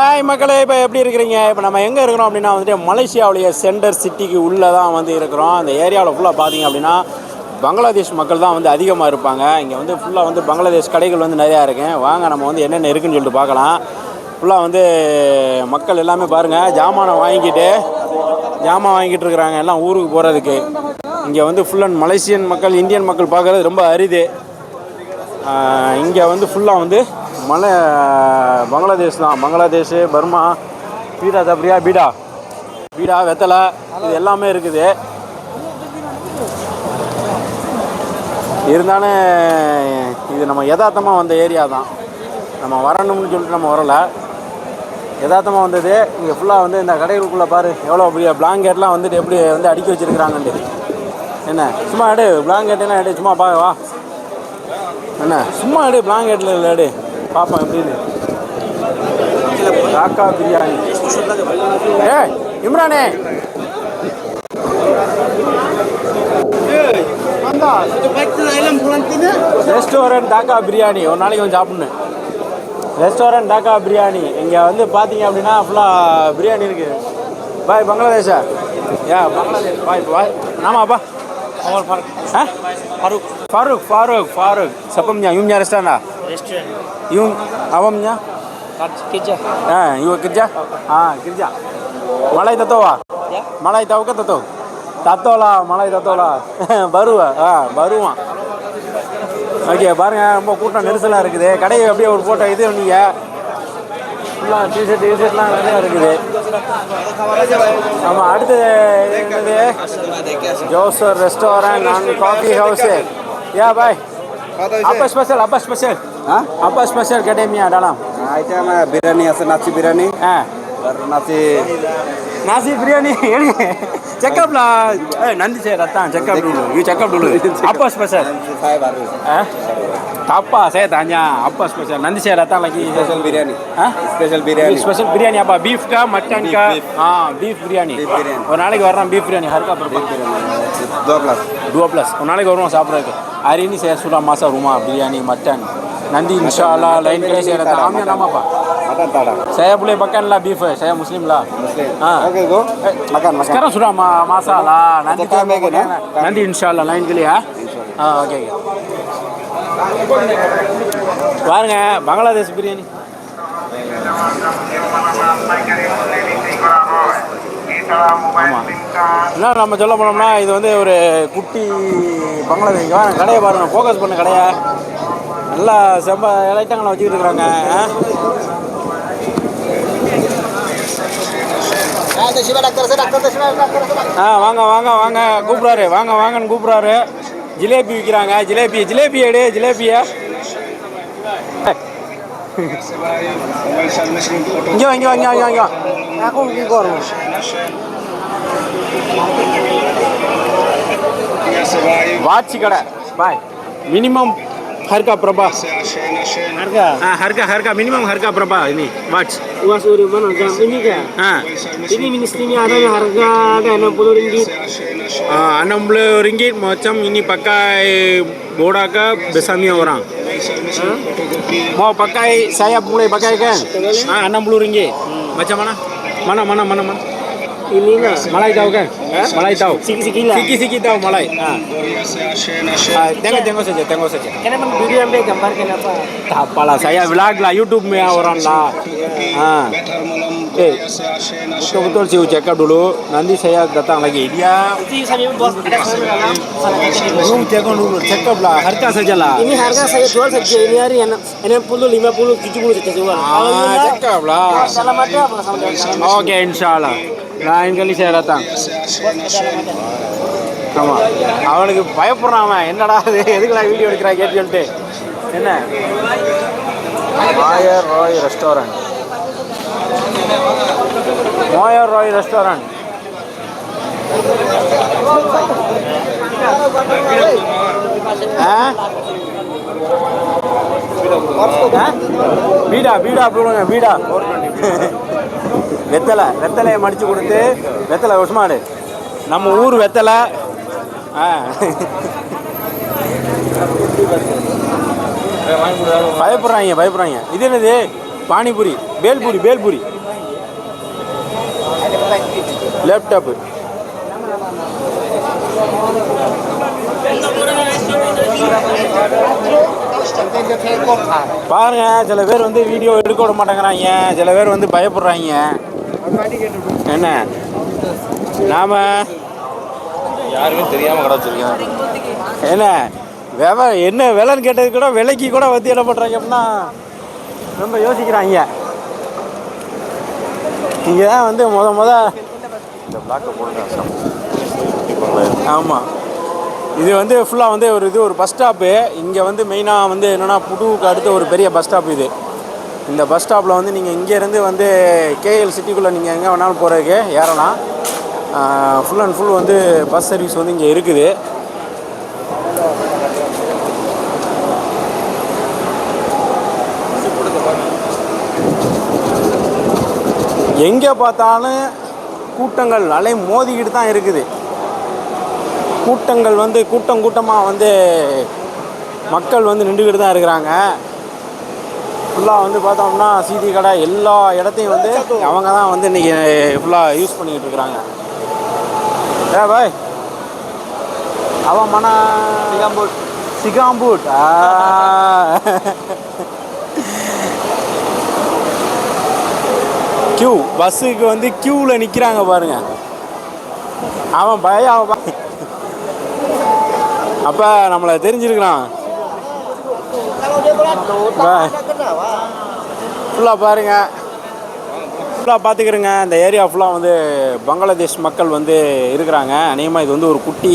Hi மக்களே இப்போ எப்படி இருக்கிறீங்க? இப்போ நம்ம எங்கே இருக்கிறோம் அப்படின்னா வந்துட்டு மலேசியாவுடைய சென்டர் சிட்டிக்கு உள்ளே தான் வந்து இருக்கிறோம். அந்த ஏரியாவில் ஃபுல்லாக பார்த்தீங்க அப்படின்னா பங்களாதேஷ் மக்கள் தான் வந்து அதிகமாக இருப்பாங்க. இங்கே வந்து ஃபுல்லாக வந்து பங்களாதேஷ் கடைகள் வந்து நிறையா இருக்குது வாங்க நம்ம வந்து என்னென்ன இருக்குன்னு சொல்லிட்டு பார்க்கலாம் ஃபுல்லாக வந்து மக்கள் எல்லாமே பாருங்கள் ஜாமானை வாங்கிக்கிட்டு ஜாமான் வாங்கிட்டு இருக்கிறாங்க. எல்லாம் ஊருக்கு போகிறதுக்கு இங்கே வந்து ஃபுல் அண்ட் மலேசியன் மக்கள் இந்தியன் மக்கள் பார்க்குறது ரொம்ப அரிது. இங்கே வந்து ஃபுல்லாக வந்து மலை பங்களாதேஷ் தான். பங்களாதேஷ் பர்மா பீடா தப்ரியா பீடா. பீடா வெத்தலை இது எல்லாமே இருக்குது. இருந்தாலும் இது நம்ம யதார்த்தமாக வந்த ஏரியா தான். நம்ம வரணும்னு சொல்லிட்டு நம்ம வரலை. யதார்த்தமாக வந்தது இங்கே ஃபுல்லாக வந்து இந்த கடைகளுக்குள்ளே பாரு எவ்வளோ பெரிய பிளாங்கெட்லாம் வந்துட்டு எப்படி வந்து அடுக்கி வச்சுருக்குறாங்கன்ட்டு. என்ன? சும்மா எடு பிளாங்கெட்டுலாம் எடு சும்மா பார்க்க வா. என்ன? சும்மா எடு பிளாங்கெட்டில் இல்லை எடு. பார்ப்போம் எப்படின்னு? காக்கா பிரியாணி. ஏ இம்ரானே. ரெஸ்டாரண்ட் டாக்கா பிரியாணி. ஒரு நாளைக்கு வந்து சாப்பிட்ணும் ரெஸ்டாரண்ட் டாக்கா பிரியாணி. இங்கே வந்து பார்த்தீங்க அப்படின்னா ஃபுல்லாக பிரியாணி இருக்குது பாய் பங்களாதேஷா? யா பங்களாதேஷ் பாய் பாய். ஆமாப்பா Hah? Faruk. Faruk, Faruk, Faruk. Siapa punya? You punya Ah? Ah, kerja. Malay tahu ah? Ya. Malay tahu ke tahu? Tato lah, Malay tato lah. baru ah, ah, baru ah. Okay பாருங்க ரொம்ப கூட்டம் நெரிசலாக இருக்குது கடையை அப்படியே ஒரு photo இது நீங்கள் ஃபுல்லாக டிஷர்ட் டிஷர்ட்லாம் நிறையா இருக்குது ஆமாம் அடுத்து என்னது ஜோசர் ரெஸ்டாரண்ட் அண்ட் காஃபி ஹவுஸ் யா பாய் আব্বা স্পেশাল আব্বা স্পেশাল হ্যাঁ? আব্বা স্পেশাল গ্যাডেমিয়া ডালাম হ্যাঁ, এটা আমার বিরিয়ানি আছে নাচি বিরিয়ানি। হ্যাঁ। Ah eh saya datang check up dulu you check up dulu apa spesial nasi saya baru. eh apa saya tanya apa spesial nanti saya datang lagi Special biryani. Hah? Special biryani. Special biryani அப்பா beef கா mutton கா ஆ beef biryani. ஒரு நாளைக்கு வர்றோம் beef biryani ஹர்கா பர்பா Dua belas. dua belas ஒரு நாளைக்கு வருவோம் சாப்பிட்றதுக்கு ini saya sudah masak rumah biryani mutton nanti insya Allah lain kali saya datang Ah. Eh, kami kita kan, makan. ya? nanti insya Allah lain kali ya ah oke oke பாருங்க பங்களாதேஷ் பிரியாணி என்ன நம்ம சொல்ல போனோம்னா இது வந்து ஒரு குட்டி பங்களாதேஷ் வாங்க கடையை பாருங்க ஃபோக்கஸ் பண்ண கடையை நல்லா செம்ப இலைத்தங்களை வச்சுக்கிட்டு இருக்கிறாங்க ஆ? வாங்க வாங்க வாங்க. கூப்பிட்றாரு. வாங்க வாங்கன்னு கூப்பிட்றாரு. ஜிலேபி விற்கிறாங்க ஜிலேபி ஜிலேபி எடு ஜிலேபியா. இங்கே வாங்க Aku pergi kor. வாட்சி கடை. பாய். மினிமம் ஹர்கா பிரபா ஹர்கா ஹர்கா மினிமம் ஹர்கா பிரபா ini ini kan? Ini ministrinya ada yang harga ada 60 ringgit. enam puluh ringgit macam ini pakai boda ke besamia orang mau pakai saya boleh pakai kan ah enam puluh ringgit macam mana mana mana mana mana Ini lah. Malay tahu kan Malay tahu Sikit-sikit lah. Sikit-sikit tahu Malay ah. Ah, tengok tengok saja tengok saja Kenapa video ambil gambar kenapa? tak apalah saya vlog lah YouTube punya orang lah ah. Eh betul-betul sih check up dulu nanti saya datang lagi dia Itu saya bos ada sana dalam sana kita di bos. Belum check dulu, check up lah, harga saja lah. Ini harga saya jual saja ini hari enam enam puluh lima puluh tujuh puluh saja jual. Kalau Ah, ini check up lah. dalam ada apa sama dengan dalam? Oke, insya Allah. Lain kali saya datang. ஆமா அவனுக்கு பயப்படுறான் அவன் என்னடா இது எதுக்குடா video எடுக்கிறா கேட்டு சொல்லிட்டு என்ன ராய் ரெஸ்டாரண்ட் மாயா ராய் ரெஸ்டாரண்ட் ஆ பீடா பீடா போடுங்க பீடா. வெத்தலை வெத்தலையை மடித்து கொடுத்து வெத்தலை உஸ்மாடு நம்ம ஊர் வெத்தலை. ஆ. பயப்படுறாங்க பயப்படுறாங்க. இது என்னது? பானிபூரி பேல்பூரி பேல்பூரி. லேப்டாப்பு பாருங்க சில பேர் வந்து வீடியோ எடுக்க விட மாட்டேங்கிறாங்க. சில பேர் வந்து பயப்படுறாங்க. என்ன? நாம யாருமே தெரியாம கடை என்ன? விவ என்ன விலைன்னு கேட்டது கூட விலைக்கு கூட வந்து என்ன பண்ணுறாங்க அப்படின்னா ரொம்ப யோசிக்கிறாங்க. இங்கே தான் வந்து முத முத இந்த பிளாக்கை போடுங்க ஆமாம் இது வந்து ஃபுல்லாக வந்து ஒரு இது ஒரு பஸ் ஸ்டாப்பு இங்கே வந்து மெயினாக வந்து என்னென்னா புதுவுக்கு அடுத்த ஒரு பெரிய பஸ் ஸ்டாப் இது. இந்த பஸ் ஸ்டாப்பில் வந்து நீங்கள் இங்கேருந்து வந்து கேஎல் சிட்டிக்குள்ளே நீங்கள் எங்கே வேணாலும் போகிறதுக்கு ஏறலாம். ஃபுல் அண்ட் ஃபுல் வந்து பஸ் சர்வீஸ் வந்து இங்கே இருக்குது. எங்கே பார்த்தாலும் கூட்டங்கள் அலை மோதிக்கிட்டு தான் இருக்குது. கூட்டங்கள் வந்து கூட்டம் கூட்டமாக வந்து மக்கள் வந்து நின்றுக்கிட்டு தான் இருக்கிறாங்க. ஃபுல்லாக வந்து பார்த்தோம்னா சீதி கடை எல்லா இடத்தையும் வந்து அவங்க தான் வந்து இன்றைக்கி ஃபுல்லாக யூஸ் பண்ணிக்கிட்டு இருக்கிறாங்க. ஏ பாய் அவன் மன சிகாம்பூட் சிகாம்பூட் கியூ பஸ்ஸுக்கு வந்து கியூவில் நிற்கிறாங்க பாருங்க. அவன் பயம் அவன் அப்போ நம்மளை தெரிஞ்சிருக்கிறான். ஃபுல்லாக பாருங்க. ஃபுல்லாக பார்த்துக்கிறேங்க இந்த ஏரியா ஃபுல்லாக வந்து பங்களாதேஷ் மக்கள் வந்து இருக்கிறாங்க. அநேகமாக இது வந்து ஒரு குட்டி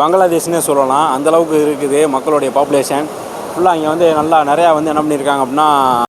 பங்களாதேஷ்னே சொல்லலாம். அந்தளவுக்கு இருக்குது மக்களுடைய பாப்புலேஷன் ஃபுல்லாக இங்கே வந்து நல்லா நிறையா வந்து என்ன பண்ணியிருக்காங்க அப்படின்னா